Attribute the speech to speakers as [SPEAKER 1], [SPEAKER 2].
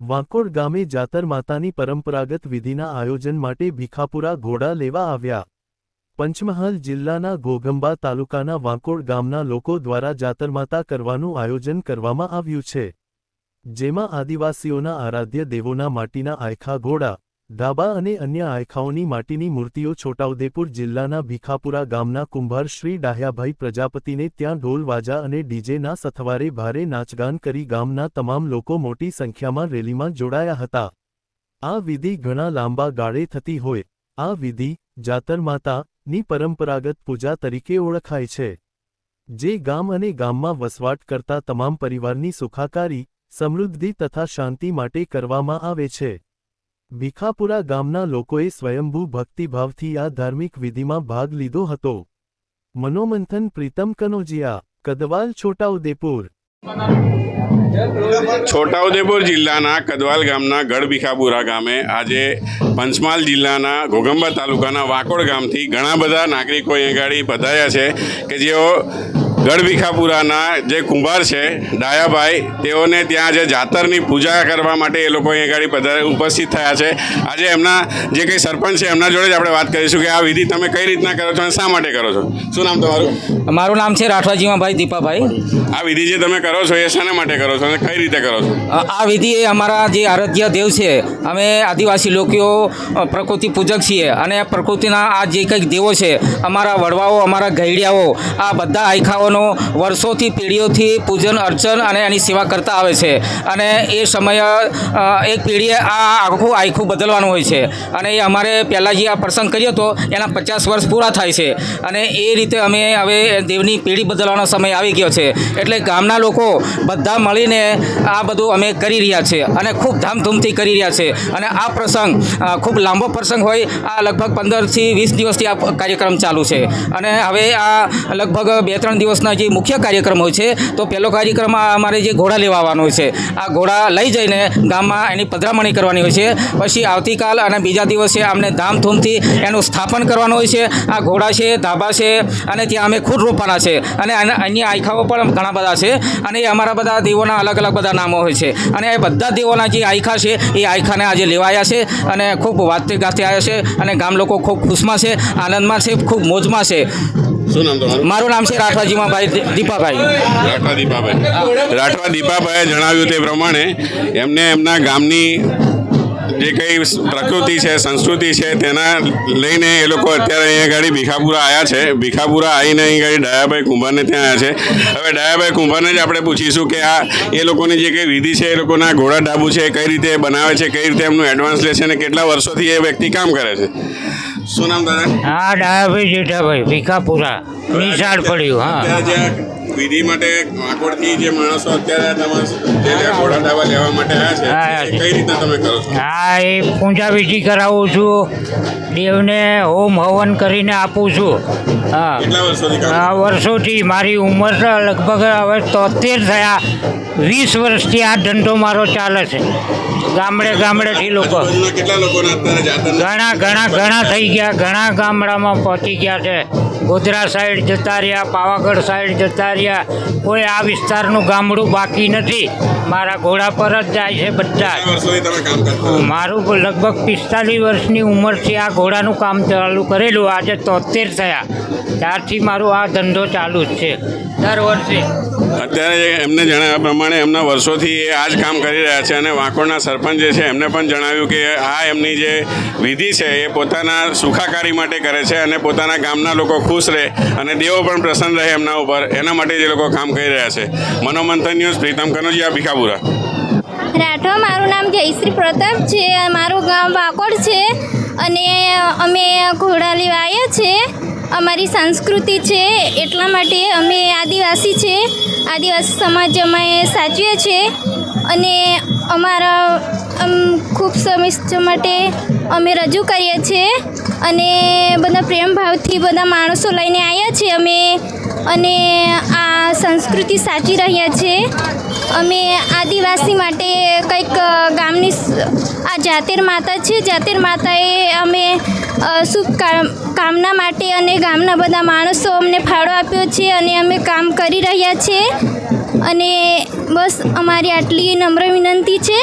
[SPEAKER 1] વાંકોડ ગામે જાતર માતાની પરંપરાગત વિધિના આયોજન માટે ભીખાપુરા ઘોડા લેવા આવ્યા. પંચમહાલ જિલ્લાના ઘોગંબા તાલુકાના વાંકોડ ગામના લોકો દ્વારા જાતરમાતા કરવાનું આયોજન કરવામાં આવ્યું છે. જેમાં આદિવાસીઓના આરાધ્ય દેવોના માટીના આયખા ઘોડા ધાબા અને અન્ય આયખાઓની માટીની મૂર્તિઓ છોટાઉદેપુર જિલ્લાના ભીખાપુરા ગામના કુંભાર શ્રી ડાહ્યાભાઈ પ્રજાપતિને ત્યાં ઢોલવાજા અને ડીજેના સથવારે ભારે નાચગાન કરી ગામના તમામ લોકો મોટી સંખ્યામાં રેલીમાં જોડાયા હતા. આ વિધિ ઘણા લાંબા ગાળે થતી હોય. આ વિધિ જાતર માતાની પરંપરાગત પૂજા તરીકે ઓળખાય છે. જે ગામ અને ગામમાં વસવાટ કરતા તમામ પરિવારની સુખાકારી, સમૃદ્ધિ તથા શાંતિ માટે કરવામાં આવે છે. ભીખાપુરા ગામના લોકોએ સ્વયંભૂ ભક્તિભાવથી આ ધાર્મિક વિધિમાં ભાગ લીધો હતો. મનોમંથન પ્રીતમ કનોજિયા, કદવાલ છોટાઉદેપુર.
[SPEAKER 2] છોટાઉદેપુર જિલ્લાના કદવાલ ગામના ગઢ ભીખાપુરા ગામે આજે પંચમહાલ જિલ્લાના ઘોગંબા તાલુકાના વાકોડ ગામથી ઘણા બધા નાગરિકો અહીં ગાડી પધાર્યા છે કે જેઓ ગઢ ભીખાપુરાના જે કુંભાર છે ડાયાભાઈ તેઓને ત્યાં આજે જાતરની પૂજા કરવા માટે એ લોકો અહીંયા આગળ પધારે ઉપસ્થિત થયા છે. આજે એમના જે કંઈ સરપંચ છે એમના જોડે જ આપણે વાત કરીશું કે આ વિધિ તમે કઈ રીતના કરો છો અને શા માટે કરો છો? શું નામ તમારું?
[SPEAKER 3] મારું નામ છે રાઠવાજીમાભાઈ દીપાભાઈ.
[SPEAKER 2] આ વિધિ જે તમે કરો છો એ શાના માટે કરો છો અને કઈ રીતે કરો છો?
[SPEAKER 3] આ વિધિ એ અમારા જે આરાધ્ય દેવ છે અમે આદિવાસી લોકો પ્રકૃતિ પૂજક છીએ અને પ્રકૃતિના આ જે કંઈક દેવો છે અમારા વડવાઓ અમારા ઘૈડિયાઓ આ બધા આયખાઓનો વર્ષોથી પેઢીઓથી પૂજન, અર્ચન અને એની સેવા કરતા આવે છે. અને એ સમયે એક પેઢીએ આ આખું આખું બદલવાનું હોય છે. અને એ અમારે પહેલાં જે આ પ્રસંગ કર્યો હતો, એના પચાસ વર્ષ પૂરા થાય છે. અને એ રીતે અમે હવે દેવની પેઢી બદલવાનો સમય આવી ગયો છે. એટલે ગામના લોકો બધા મળીને આ બધું અમે કરી રહ્યા છે અને ખૂબ ધામધૂમથી કરી રહ્યા છે. અને આ પ્રસંગ ખૂબ લાંબો પ્રસંગ હોય, આ લગભગ પંદરથી વીસ દિવસથી આ કાર્યક્રમ ચાલુ છે. અને હવે આ લગભગ બે ત્રણ દિવસના જે મુખ્ય કાર્યક્રમ હોય છે, તો પહેલો કાર્યક્રમ અમારે જે ઘોડા લેવા આવવાનો છે. આ ઘોડા લઈ જઈને ગામમાં એની પધરામણી કરવાની હોય છે. પછી આવતીકાલ અને બીજા દિવસે અમને ધામધૂમથી એનું સ્થાપન કરવાનું હોય છે. આ ઘોડા છે, ધાબા છે અને ત્યાં અમે ખુદ રોપવાના છે. અને અન્ય આયખાઓ પણ ઘણા બધા છે. અને એ અમારા બધા દેવોના અલગ અલગ બધા નામો હોય છે. અને એ બધા દેવોના જે આયખા છે, એ આયખાને આજે લેવાયા છે અને ખૂબ વાતે ગાતે આવ્યા છે અને ગામ લોકો ખૂબ ખુશમાં છે, આનંદમાં છે, ખૂબ મોજમાં છે.
[SPEAKER 2] શું નામ તમારું?
[SPEAKER 3] મારું નામ છે ભાઈ દીપાભાઈ
[SPEAKER 2] રાઠવા દીપાભાઈ. રાઠવા દીપાભાઈએ જણાવ્યું તે પ્રમાણે એમને એમના ગામની જે કંઈ પ્રકૃતિ છે સંસ્કૃતિ છે તેના લઈને એ લોકો અત્યારે અહીંયા ગાડી ભીખાપુરા આવ્યા છે. ભીખાપુરા આવીને અહીં ગાડી ડાયાભાઈ કુંભારને ત્યાં આવ્યા છે. હવે ડાયાભાઈ કુંભારને જ આપણે પૂછીશું કે આ એ લોકોની જે કંઈ વિધિ છે એ લોકોના ઘોડા ડાબુ છે કઈ રીતે બનાવે છે કઈ રીતે એમનું એડવાન્સ લે છે અને કેટલા વર્ષોથી એ વ્યક્તિ કામ કરે છે. શું નામ દાદા?
[SPEAKER 4] હા ડાયાભાઈ જેઠાભાઈ ભીખાપુરા નિશાળ પડ્યું હા.
[SPEAKER 2] અત્યારે જે આ વિધિ માટે વાંકોડથી જે માણસો અત્યારે તમારા જે જે ઘોડા ડાબા લેવા માટે આવ્યા
[SPEAKER 4] હા,
[SPEAKER 2] છે એ કઈ રીતના તમે કરો છો?
[SPEAKER 4] હા એ પૂજા વિધિ કરાવું છું. દેવને હોમ હવન કરીને આપું છું. હા.
[SPEAKER 2] કેટલા વર્ષોથી કામ
[SPEAKER 4] વર્ષોથી મારી ઉંમર લગભગ હવે તોતેર થયા. વીસ વર્ષથી આ ધંધો મારો ચાલે છે. ગામડે ગામડેથી લોકો. ઘણા ઘણા ઘણા થઈ ગયા. ઘણા ગામડામાં પહોંચી ગયા છે. ગોધરા સાઈડ જતા રહ્યા પાવાગઢ સાઈડ જતા રહ્યા. કોઈ આ વિસ્તારનું ગામડું બાકી નથી. મારા ઘોડા પર જ જાય છે બધા? મારું લગભગ પિસ્તાલીસ વર્ષની ઉંમરથી આ ઘોડાનું કામ ચાલુ કરેલું. આજે તોતેર થયા. ત્યારથી મારું આ ધંધો ચાલુ જ છે. દર વર્ષે.
[SPEAKER 2] અત્યારે એમને જણાવ્યા પ્રમાણે એમના વર્ષોથી એ આ જ કામ કરી રહ્યા છે અને વાંકોડના સરપંચ જે છે એમને પણ જણાવ્યું કે આ એમની જે વિધિ છે એ પોતાના સુખાકારી માટે કરે છે અને પોતાના ગામના લોકો ખુશ રહે અને દેવો પણ પ્રસન્ન રહે એમના ઉપર. એના માટે જે લોકો કામ કરી રહ્યા છે. મનોમંથન ન્યૂઝ, પ્રીતમ કનોજિયા, ભીખાપુરા.
[SPEAKER 5] રાઠવા મારું નામ જયશ્રી પ્રતાપ છે. મારું ગામ વાકોડ છે અને અમે ઘોડા વાયા આવ્યા છે. અમારી સંસ્કૃતિ છે એટલા માટે અમે આદિવાસી છે. આદિવાસી સમાજ અમે સાચવીએ છીએ અને અમારા અમ, ખૂબ સમસ્યા માટે અમે રજૂ કરીએ છીએ અને બધા પ્રેમ ભાવથી બધા માણસો લઈને આવ્યા છીએ અમે અને આ સંસ્કૃતિ સાચી રહ્યા છીએ. અમે આદિવાસી માટે કંઈક ગામની આ જાતેર માતા છે. જાતેર માતાએ અમે શુભ કામ, કામના માટે અને ગામના બધા માણસો અમને ફાળો આપ્યો છે અને અમે કામ કરી રહ્યા છીએ અને બસ અમારી આટલી નમ્ર વિનંતી છે.